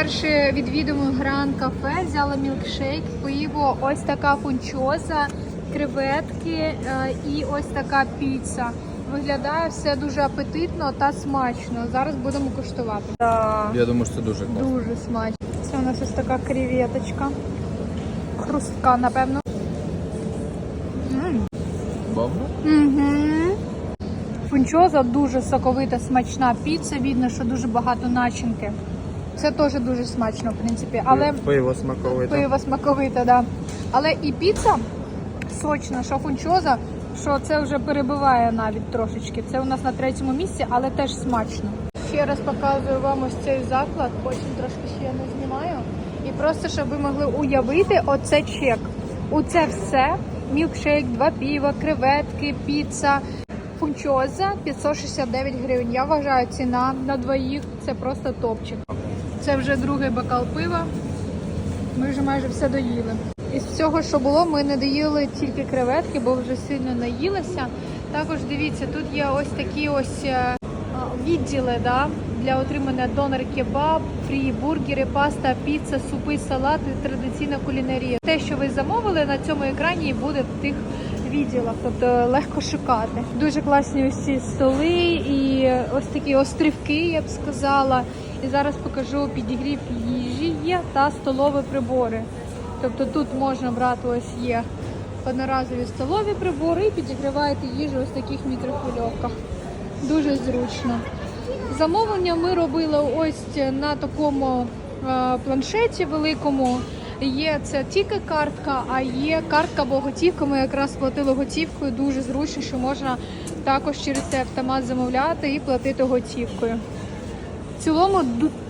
вперше відвідуємо Гран кафе, взяла мілкшейк, пиво, ось така фунчоза, креветки е, і ось така піца. Виглядає все дуже апетитно та смачно. Зараз будемо куштувати. Я думаю, що це дуже класно. Дуже смачно. Це у нас ось така креветочка. Хрустка, напевно. Бомба? Угу. Фунчоза дуже соковита, смачна піца. Видно, що дуже багато начинки. Це теж дуже смачно, в принципі. Але Пиво смаковите. пиво смаковите, да. Але і піца сочна, що фунчоза, що це вже перебиває навіть трошечки. Це у нас на третьому місці, але теж смачно. Ще раз показую вам ось цей заклад, потім трошки ще я не знімаю. І просто щоб ви могли уявити оце чек. У це все. Мілкшейк, два піва, креветки, піца. Фунчоза 569 гривень. Я вважаю, ціна на двоїх це просто топчик. Це вже другий бокал пива. Ми вже майже все доїли. Із всього, що було, ми не доїли тільки креветки, бо вже сильно наїлися. Також дивіться, тут є ось такі ось е, відділи да, для отримання донор кебаб, фрі бургери, паста, піца, супи, салати, традиційна кулінарія. Те, що ви замовили на цьому екрані, буде в тих відділах, тобто легко шукати. Дуже класні ось ці столи і ось такі острівки, я б сказала. І зараз покажу підігрів їжі є та столові прибори. Тобто тут можна брати ось є одноразові столові прибори і підігріваєте їжу ось таких мікрохвильовках. Дуже зручно. Замовлення ми робили ось на такому е, планшеті великому. Є це тільки картка, а є картка або готівка. Ми якраз платили готівкою. Дуже зручно, що можна також через цей автомат замовляти і платити готівкою. В цілому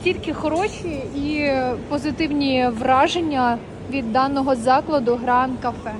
тільки хороші і позитивні враження від даного закладу Гран Кафе.